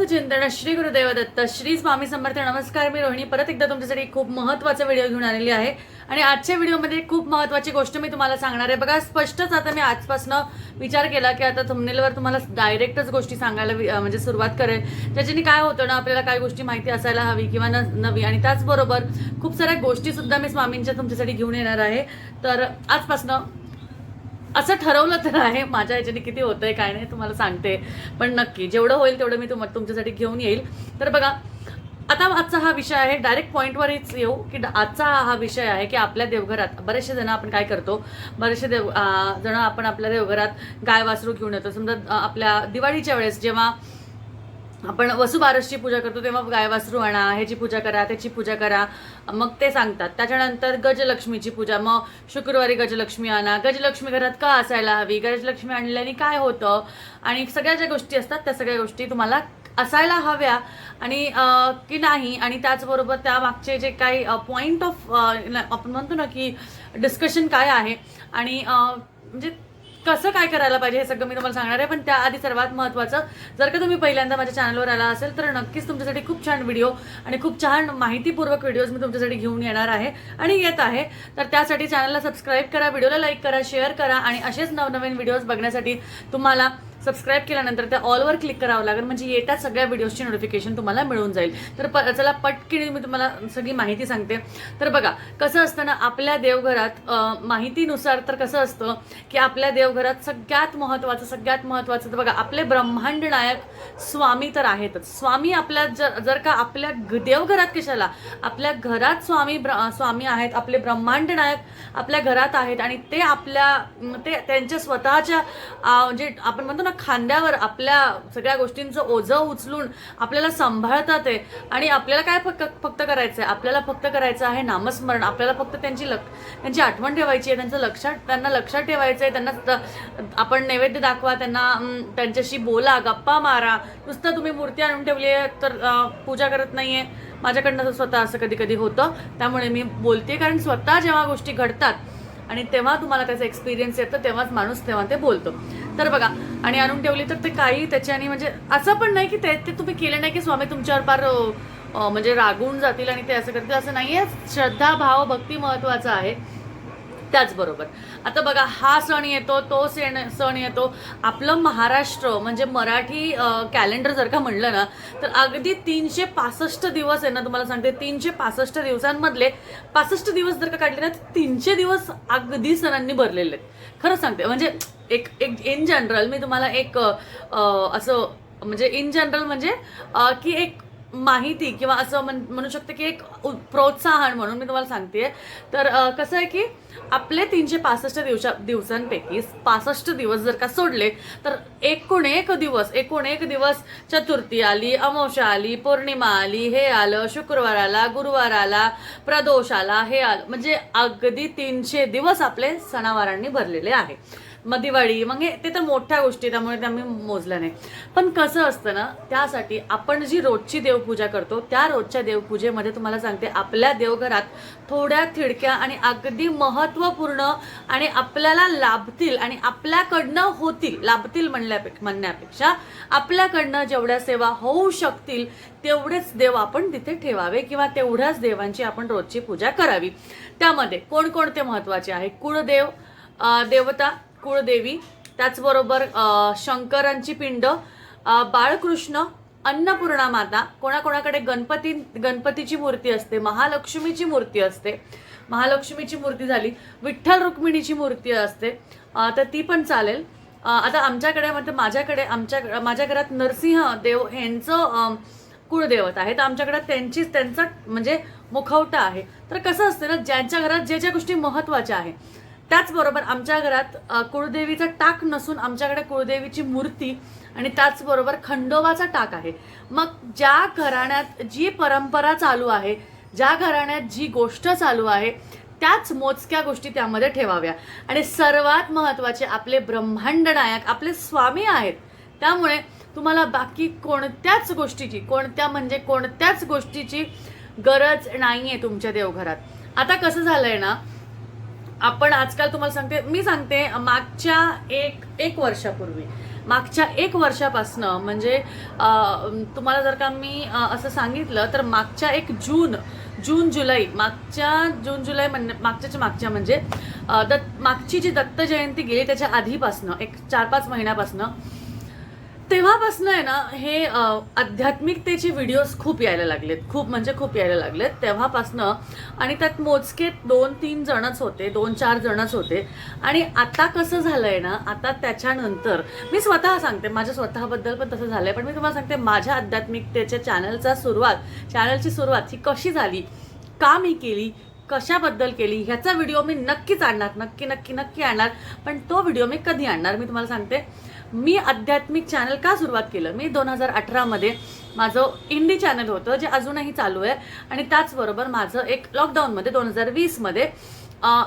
अवधूत चिंतन. श्री गुरुदेव दत्त श्री स्वामी समर्थ. नमस्कार मी रोहिणी. परत एकदा तुमच्यासाठी खूप महत्त्वाचा व्हिडिओ घेऊन आलेली आहे. आणि आजच्या व्हिडिओमध्ये खूप महत्त्वाची गोष्ट मी तुम्हाला सांगणार आहे. बघा स्पष्टच आता मी आजपासनं विचार केला की आता थंबनेलवर तुम्हाला डायरेक्टच गोष्टी सांगायला वि- म्हणजे सुरुवात करेल. त्याच्याने काय होतं ना आपल्याला काय गोष्टी माहिती असायला हवी किंवा न नवी. आणि त्याचबरोबर खूप साऱ्या गोष्टीसुद्धा मी स्वामींच्या तुमच्यासाठी घेऊन येणार आहे. तर आजपासनं असं ठरवलं तर आहे. माझ्या ह्याच्याने किती होतंय काय नाही तुम्हाला सांगते. पण नक्की जेवढं होईल तेवढं मी तुम तुमच्यासाठी घेऊन येईल. तर बघा आता आजचा हा विषय आहे डायरेक्ट पॉईंटवरच येऊ की आजचा हा विषय आहे की आपल्या देवघरात बरेचसे जण आपण काय करतो बरेचसे देव जण आपण आपल्या देवघरात गाय वासरू घेऊन येतो. समजा आपल्या दिवाळीच्या वेळेस जेव्हा आपण वसुबारसची पूजा करतो तेव्हा गाय वासरू आणा ह्याची पूजा करा त्याची पूजा करा. मग ते सांगतात. त्याच्यानंतर गजलक्ष्मीची पूजा. मग शुक्रवारी गजलक्ष्मी आणा. गजलक्ष्मी घरात का असायला हवी? गजलक्ष्मी आणल्याने काय होतं? आणि सगळ्या ज्या गोष्टी असतात त्या सगळ्या गोष्टी तुम्हाला असायला हव्या. आणि की नाही आणि त्याचबरोबर त्या मागचे जे काही पॉईंट ऑफ आपण म्हणतो ना की डिस्कशन काय आहे? आणि म्हणजे कसं काय करायला पाहिजे हे सगळं मी तुम्हाला सांगणार आहे पण त्याआधी सर्वात महत्त्वाचं जर का तुम्ही पहिल्यांदा माझ्या चॅनलवर आला असेल तर नक्कीच तुमच्यासाठी खूप छान व्हिडिओ आणि खूप छान माहितीपूर्वक व्हिडिओज मी तुमच्यासाठी घेऊन येणार आहे आणि येत आहे. तर त्यासाठी चॅनलला सबस्क्राईब करा व्हिडिओला लाईक करा शेअर करा आणि असेच नवनवीन व्हिडिओज बघण्यासाठी तुम्हाला सबस्क्राईब केल्यानंतर त्या ऑलवर क्लिक करावं लागेल. म्हणजे येत्या सगळ्या व्हिडिओजची नोटिफिकेशन तुम्हाला मिळून जाईल. तर प चला पटकिणी मी तुम्हाला सगळी माहिती सांगते. तर बघा कसं असतं ना आपल्या देवघरात माहितीनुसार तर कसं असतं की आपल्या देवघरात सगळ्यात महत्त्वाचं सगळ्यात महत्त्वाचं तर बघा आपले ब्रह्मांड नायक स्वामी तर आहेतच. स्वामी आपल्या जर जर का आपल्या देवघरात कशाला? आपल्या घरात स्वामी ब्र स्वामी आहेत आपले ब्रह्मांड नायक आपल्या घरात आहेत आणि ते आपल्या ते त्यांच्या स्वतःच्या म्हणजे आपण म्हणतो ना खांद्यावर आपल्या सगळ्या गोष्टींचं ओझं उचलून आपल्याला सांभाळतात आहे आणि आपल्याला काय फक्त फक्त करायचं आहे आपल्याला फक्त करायचं आहे नामस्मरण. आपल्याला फक्त त्यांची लक्ष त्यांची आठवण ठेवायची आहे त्यांचं लक्षात त्यांना लक्षात ठेवायचं आहे त्यांना आपण नैवेद्य दाखवा त्यांना त्यांच्याशी बोला गप्पा मारा. नुसतं तुम्ही मूर्ती आणून ठेवली आहे तर पूजा करत नाही आहे माझ्याकडनं स्वतः असं कधी कधी होतं. त्यामुळे मी बोलते कारण स्वतः जेव्हा गोष्टी घडतात आणि तेव्हा तुम्हाला त्याचा एक्सपिरियन्स येतं तेव्हाच माणूस तेव्हा ते बोलतो. तर बघा आणि आणून ठेवली तर ते काही त्याच्याने म्हणजे असं पण नाही की ते ते तुम्ही केलं नाही की स्वामी तुमच्यावर फार म्हणजे रागून जातील आणि ते असं करतील. असं नाही आहे श्रद्धा भाव भक्ती महत्त्वाचा आहे. त्याचबरोबर. आता बघा हा सण येतो तो सण सण येतो. आपलं महाराष्ट्र म्हणजे मराठी कॅलेंडर जर का म्हणलं ना तर अगदी तीनशे पासष्ट दिवस आहे ना तुम्हाला सांगते तीनशे पासष्ट दिवसांमधले पासष्ट दिवस जर का काढले ना तीनशे दिवस अगदी सणांनी भरलेले आहेत. खरं सांगते म्हणजे एक एक इन जनरल मी तुम्हाला एक असं म्हणजे इन जनरल म्हणजे की एक माहिती किंवा असं म्हण म्हणू शकते की एक प्रोत्साहन म्हणून मी तुम्हाला सांगते तर कसं आहे की आपले तीनशे पासष्ट दिवसा दिवसांपैकी पासष्ट दिवस जर का सोडले तर एकूण एक दिवस एकूण एक दिवस चतुर्थी आली अमावस्या आली पौर्णिमा आली हे आलं शुक्रवार आला गुरुवार आला प्रदोष आला हे आलं. म्हणजे अगदी तीनशे दिवस आपले सणावारांनी भरलेले आहे. मग दिवाळी मग हे ते तर मोठ्या गोष्टी त्यामुळे त्या मी मोजल्या नाही. पण कसं असतं ना त्यासाठी आपण जी रोजची देवपूजा करतो त्या रोजच्या देवपूजेमध्ये तुम्हाला सांगते आपल्या देवघरात थोड्या थिडक्या आणि अगदी महत्त्वपूर्ण आणि आपल्याला लाभतील आणि आपल्याकडनं होतील लाभतील म्हणल्यापे म्हणण्यापेक्षा आपल्याकडनं जेवढ्या सेवा होऊ शकतील तेवढेच देव आपण तिथे ठेवावे किंवा तेवढ्याच देवांची आपण रोजची पूजा करावी. त्यामध्ये कोणकोणते महत्त्वाचे आहे? कुळदेव देवता कुळदेवी त्याचबरोबर शंकरांची पिंड बाळकृष्ण अन्नपूर्णा माता कोणाकोणाकडे गणपती गणपतीची मूर्ती असते महालक्ष्मीची मूर्ती असते महालक्ष्मीची मूर्ती झाली विठ्ठल रुक्मिणीची मूर्ती असते तर ती पण चालेल. आता आमच्याकडे म्हणजे माझ्याकडे आमच्या माझ्या घरात नरसिंह देव यांचं कुळदैवत कुळदेवत आहे. तर आमच्याकडे त्यांचीच त्यांचा म्हणजे मुखवटा आहे. तर कसं असतं ना ज्यांच्या घरात ज्या ज्या गोष्टी महत्त्वाच्या आहे त्याचबरोबर आमच्या घरात कुळदेवीचं कुळदेवीचा टाक नसून आमच्याकडे कुळदेवीची मूर्ती आणि त्याचबरोबर खंडोबाचा टाक आहे. मग ज्या घराण्यात जी परंपरा चालू आहे ज्या घराण्यात जी गोष्ट चालू आहे त्याच मोजक्या गोष्टी त्यामध्ये ठेवाव्या. आणि सर्वात महत्त्वाचे आपले ब्रह्मांड नायक आपले स्वामी आहेत. त्यामुळे तुम्हाला बाकी कोणत्याच गोष्टीची कोणत्या म्हणजे कोणत्याच गोष्टीची गरज नाही आहे तुमच्या देवघरात. आता कसं झालं आहे ना आपण आजकाल तुम्हाला सांगते मी सांगते मागच्या एक एक वर्षापूर्वी मागच्या एक वर्षापासनं म्हणजे तुम्हाला जर का मी असं सांगितलं तर मागच्या एक जून जून जुलै मागच्या जून जुलै म्हणजे मागच्याच्या मागच्या म्हणजे दत्त मागची जी दत्त जयंती गेली त्याच्या आधीपासनं एक चार पाच महिन्यापासनं तेव्हापासनं आहे ना हे आध्यात्मिकतेचे व्हिडिओज खूप यायला लागलेत. खूप म्हणजे खूप यायला लागलेत. तेव्हापासनं आणि त्यात मोजके दोन तीन जणच होते दोन चार जणच होते. आणि आता कसं झालं आहे ना आता त्याच्यानंतर मी स्वतः सांगते माझ्या स्वतःबद्दल पण तसं झालं आहे पण मी तुम्हाला सांगते माझ्या आध्यात्मिकतेच्या चॅनलचा सुरुवात चॅनलची सुरुवात ही कशी झाली? का मी केली? कशाबद्दल केली? ह्याचा व्हिडिओ मी नक्कीच आणणार नक्की नक्की नक्की आणणार पण तो व्हिडिओ मी कधी आणणार? मी तुम्हाला सांगते मी आध्यात्मिक चॅनल का सुरुवात केलं? मी दोन हजार अठरामध्ये माझं इंडी चॅनल होतं जे अजूनही चालू आहे. आणि त्याचबरोबर माझं एक लॉकडाऊनमध्ये दोन हजार वीसमध्ये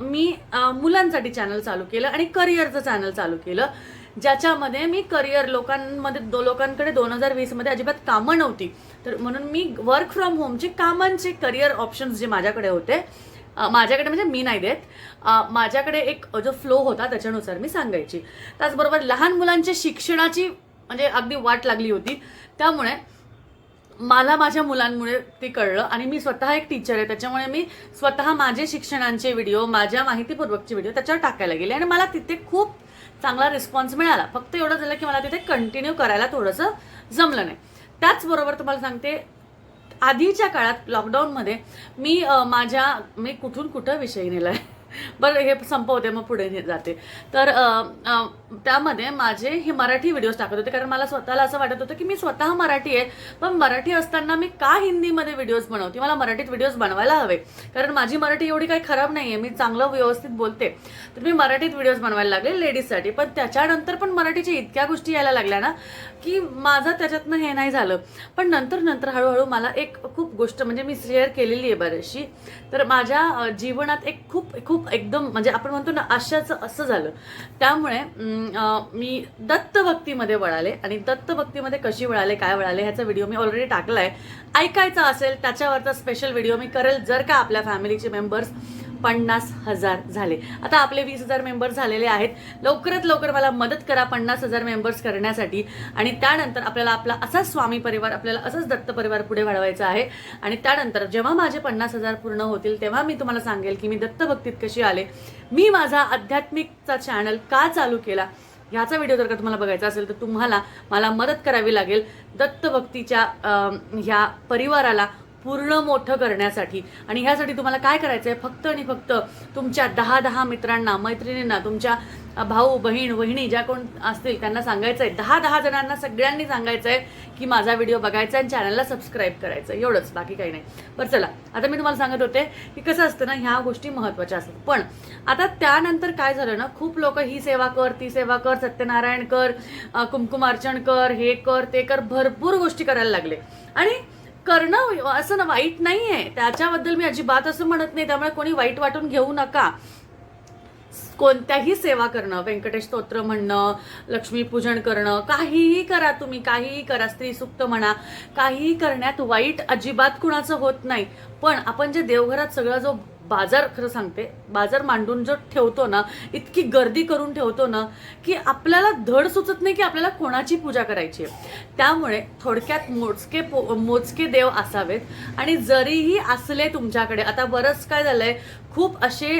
मी मुलांसाठी चॅनल चालू केलं आणि करिअरचं चॅनल चालू केलं. ज्याच्यामध्ये मी करिअर लोकांमध्ये दो लोकांकडे दोन हजार वीसमध्ये अजिबात कामं नव्हती. तर म्हणून मी वर्क फ्रॉम होमचे कामांचे करिअर ऑप्शन्स जे माझ्याकडे होते माझ्याकडे म्हणजे मी नाही देत. माझ्याकडे एक जो फ्लो होता त्याच्यानुसार मी सांगायची. त्याचबरोबर लहान मुलांच्या शिक्षणाची म्हणजे अगदी वाट लागली होती. त्यामुळे मला माझ्या मुलांमुळे ते कळलं आणि मी स्वतः एक टीचर आहे. त्याच्यामुळे मी स्वतः माझे शिक्षणांचे व्हिडिओ माझ्या माहितीपूर्वकचे व्हिडिओ त्याच्यावर टाकायला गेले आणि मला तिथे खूप चांगला रिस्पॉन्स मिळाला. फक्त एवढं झालं की मला तिथे कंटिन्यू करायला थोडंसं जमलं नाही. त्याचबरोबर तुम्हाला सांगते आधीच्या काळात लॉकडाऊनमध्ये मी माझ्या मी कुठून कुठं विषय नेला आहे बरं हे संपवते मग पुढे ने- जाते. तर त्यामध्ये माझे हे मराठी व्हिडिओज टाकत होते कारण मला स्वतःला असं वाटत होतं की मी स्वतः मराठी आहे पण मराठी असताना मी का हिंदीमध्ये व्हिडिओज बनवते? मला मराठीत व्हिडिओज बनवायला हवे. कारण माझी मराठी एवढी काही खराब नाही आहे मी चांगलं व्यवस्थित बोलते. तर मी मराठीत व्हिडिओज बनवायला लागले लेडीजसाठी पण त्याच्यानंतर पण मराठीच्या इतक्या गोष्टी यायला लागल्या ना की माझं त्याच्यातनं हे नाही झालं. पण नंतर नंतर हळूहळू मला एक खूप गोष्ट म्हणजे मी शेअर केलेली आहे बरीचशी. तर माझ्या जीवनात एक खूप खूप एकदम म्हणजे आपण म्हणतो ना आशाचं असं झालं. त्यामुळे मी दत्तभक्तीमध्ये वळाले. आणि दत्तभक्तीमध्ये कशी वळाले काय वळाले ह्याचा व्हिडिओ मी ऑलरेडी टाकला आहे ऐकायचा असेल त्याच्यावरचा स्पेशल व्हिडिओ मी करेल जर का आपल्या फॅमिलीचे मेंबर्स पन्नास हजार झाले. आता आपले वीस हजार मेंबर्स झालेले आहेत. लवकरात लवकर मला मदत करा पन्नास हजार मेंबर्स करण्यासाठी. आणि त्यानंतर आपल्याला आपला असाच स्वामी परिवार आपल्याला असाच दत्त परिवार पुढे वाढवायचा आहे. आणि त्यानंतर जेव्हा माझे पन्नास हजार पूर्ण होतील तेव्हा मी तुम्हाला सांगेल की मी दत्तभक्तीत कशी आले. मी माझा आध्यात्मिकचा चॅनल का चालू केला? ह्याचा व्हिडिओ जर का तुम्हाला बघायचा असेल तर तुम्हाला मला मदत करावी लागेल. दत्तभक्तीच्या ह्या परिवाराला पूर्ण मोठं करण्यासाठी. आणि ह्यासाठी तुम्हाला काय करायचं आहे फक्त आणि फक्त तुमच्या दहा दहा मित्रांना मैत्रिणींना तुमच्या भाऊ बहीण वहिणी ज्या कोण असतील त्यांना सांगायचं आहे दहा दहा जणांना सगळ्यांनी सांगायचं आहे की माझा व्हिडिओ बघायचा आहे आणि चॅनलला सबस्क्राईब करायचं. आहे एवढंच बाकी काही नाही. बरं चला. आता मी तुम्हाला सांगत होते की कसं असतं ना ह्या गोष्टी महत्त्वाच्या असतात. पण आता त्यानंतर काय झालं ना खूप लोक ही सेवा कर ती सेवा कर सत्यनारायण कर अ, कर हे कर ते कर भरपूर गोष्टी करायला लागले. आणि करणं असं ना वाईट नाही आहे त्याच्याबद्दल मी अजिबात असं म्हणत नाही. त्यामुळे कोणी वाईट वाटून घेऊ नका. कोणत्याही सेवा करणं व्यंकटेश स्तोत्र म्हणणं लक्ष्मीपूजन करणं काहीही करा तुम्ही काहीही करा स्त्री सुक्त म्हणा काहीही करण्यात वाईट अजिबात कुणाचं होत नाही. पण आपण जे देवघरात सगळा जो बाजार खरं सांगते बाजार मांडून जो ठेवतो ना इतकी गर्दी करून ठेवतो ना की आपल्याला धड सुचत नाही की आपल्याला कोणाची पूजा करायची आहे. त्यामुळे थोडक्यात मोजके पो मोजके देव असावेत. आणि जरीही असले तुमच्याकडे आता बरंच काय झालं आहे खूप असे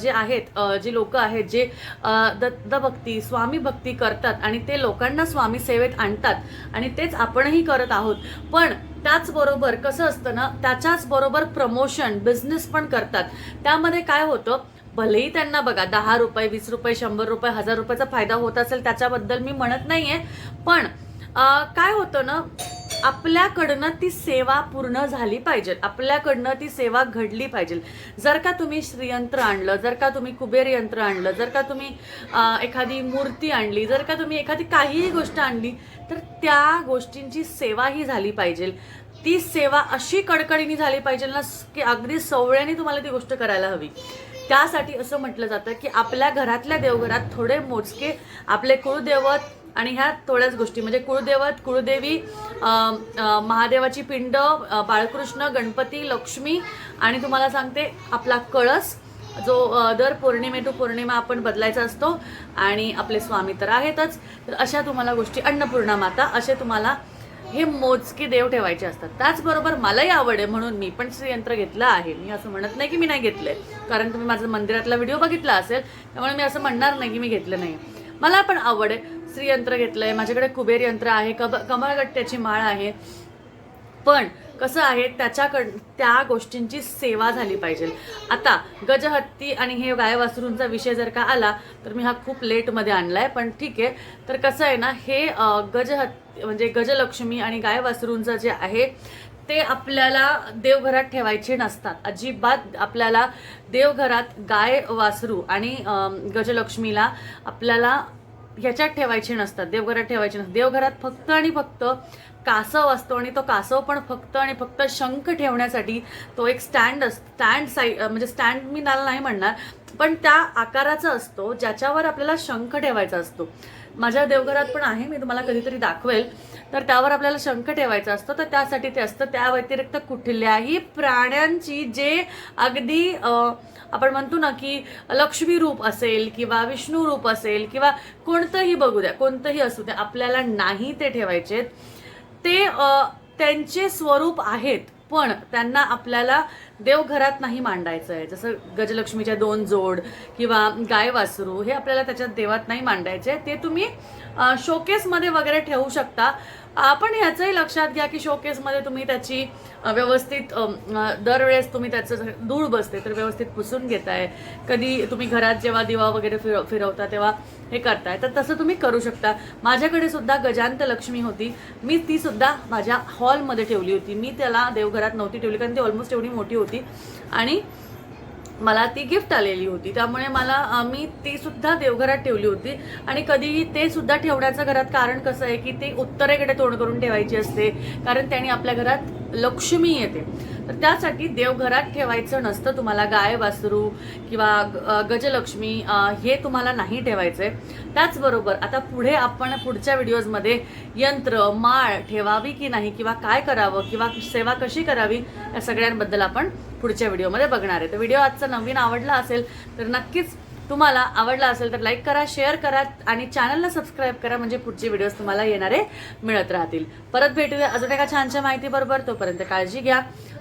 जे आहेत जे लोक आहेत जे अ, दत्तभक्ती स्वामी भक्ती करतात आणि ते लोकांना स्वामी सेवेत आणतात. आणि तेच आपणही करत आहोत. पण त्याचबरोबर कसं असतं ना त्याच्याच बरोबर प्रमोशन बिझनेस पण करतात. त्यामध्ये काय होतं भलेही त्यांना बघा दहा रुपये वीस रुपये शंभर रुपये हजार रुपयाचा फायदा होत असेल त्याच्याबद्दल मी म्हणत नाही आहे पण काय होतं ना आपल्याकडनं ती सेवा पूर्ण झाली पाहिजे आपल्याकडनं ती सेवा घडली पाहिजे जर का तुम्ही श्रीयंत्र आणलं जर का तुम्ही कुबेर यंत्र आणलं जर का तुम्ही एखादी मूर्ती आणली जर का तुम्ही एखादी काहीही गोष्ट आणली तर त्या गोष्टींची सेवा ही झाली पाहिजे. ती सेवा अशी कडकडीने झाली पाहिजे ना की अगदी सवळ्याने तुम्हाला ती गोष्ट करायला हवी. त्यासाठी असं म्हटलं जातं की आपल्या घरातल्या देवघरात थोडे मोजके आपले कुळदैवत आणि ह्या थोड्याच गोष्टी म्हणजे कुळदेवत कुळदेवी महादेवाची पिंड बाळकृष्ण गणपती लक्ष्मी आणि तुम्हाला सांगते आपला कळस जो दर पौर्णिमे टू पौर्णिमा आपण बदलायचा असतो आणि आपले स्वामी तर आहेतच. तर अशा तुम्हाला गोष्टी अन्नपूर्णा माता असे तुम्हाला हे मोजके देव ठेवायचे असतात. त्याचबरोबर मलाही आवड आहे म्हणून मी पण श्रीयंत्र घेतलं आहे. मी असं म्हणत नाही की मी नाही घेतलंय कारण तुम्ही माझा मंदिरातला व्हिडिओ बघितला असेल त्यामुळे मी असं म्हणणार नाही की मी घेतलं नाही. मला पण आवड आहे. श्रीयंत्र घेतलंय. माझ्याकडे कुबेर यंत्र आहे कब कमळगट्ट्याची माळ आहे. पण कसं आहे त्याच्याकड त्या गोष्टींची सेवा झाली पाहिजे. आता गजहत्ती आणि हे गाय वासरूंचा विषय जर का आला तर मी हा खूप लेटमध्ये आणलाय पण ठीक आहे. तर कसं आहे ना हे गजहत्ती म्हणजे गजलक्ष्मी आणि गाय वासरूंचं जे आहे ते आपल्याला देवघरात ठेवायचे नसतात. अजिबात आपल्याला देवघरात गाय वासरू आणि गजलक्ष्मीला आपल्याला ह्याच्यात ठेवायचे नसतात देवघरात ठेवायचे नसतात. देवघरात फक्त आणि फक्त कासव असतो आणि तो कासव पण फक्त आणि फक्त शंख ठेवण्यासाठी तो एक स्टँड असतो स्टँड साई म्हणजे स्टँड मी त्याला नाही म्हणणार पण त्या आकाराचा असतो ज्याच्यावर आपल्याला शंख ठेवायचा असतो. माझ्या देवघरात पण आहे मी तुम्हाला कधीतरी दाखवेल. तर त्यावर आपल्याला शंख ठेवायचा असतो तर त्यासाठी ते असतं. त्या व्यतिरिक्त कुठल्याही प्राण्यांची जे अगदी आपण म्हणतो ना की लक्ष्मी रूप असेल किंवा विष्णू रूप असेल किंवा कोणतंही बघू द्या कोणतंही असू द्या आपल्याला नाही ते ठेवायचे ते त्यांचे स्वरूप आहेत पण त्यांना आपल्याला देवघरात नाही मांडायचं आहे जसं गजलक्ष्मीच्या दोन जोड किंवा गाय वासरू हे आपल्याला त्याच्यात देवात नाही मांडायचे आहे. ते तुम्ही शोकेसमध्ये वगैरे ठेवू शकता आपण ह्याचंही लक्षात घ्या की शोकेसमध्ये तुम्ही त्याची व्यवस्थित दरवेळेस तुम्ही त्याचं धूळ बसते तर व्यवस्थित पुसून घेताय. कधी तुम्ही घरात जेव्हा दिवा वगैरे फिरव फिरवता तेव्हा हे करताय. तर तसं तुम्ही करू शकता. माझ्याकडे सुद्धा गजांत लक्ष्मी होती. मी ती सुद्धा माझ्या हॉलमध्ये ठेवली होती. मी त्याला देवघरात नव्हती ठेवली कारण ती ऑलमोस्ट एवढी मोठी होती. आणि मला ती गिफ्ट आलेली होती. त्यामुळे मला मी ती सुद्धा देवघरात ठेवली होती. आणि कधीही ते सुद्धा ठेवण्याचं घरात कारण कसं आहे की ते उत्तरेकडे तोंड करून ठेवायची असते. कारण त्याने आपल्या घरात लक्ष्मी येते. तर त्यासाठी देवघरात ठेवायचं नसतं. तुम्हाला गाय वासरू किंवा ग- गजलक्ष्मी हे तुम्हाला नाही ठेवायचं आहे त्याचबरोबर आता पुढे आपण पुढच्या व्हिडिओजमध्ये यंत्र माळ ठेवावी की नाही किंवा काय करावं किंवा सेवा कशी करावी या सगळ्यांबद्दल आपण पुढच्या व्हिडिओमध्ये बघणार आहे. तर व्हिडिओ आजचा नवीन आवडला असेल तर नक्कीच तुम्हाला आवडला असेल तर लाईक करा शेअर करा आणि चॅनलला सबस्क्राईब करा म्हणजे पुढचे व्हिडिओज तुम्हाला येणारे मिळत राहतील. परत भेटूया अजून एका छानच्या माहितीबरोबर तोपर्यंत काळजी घ्या.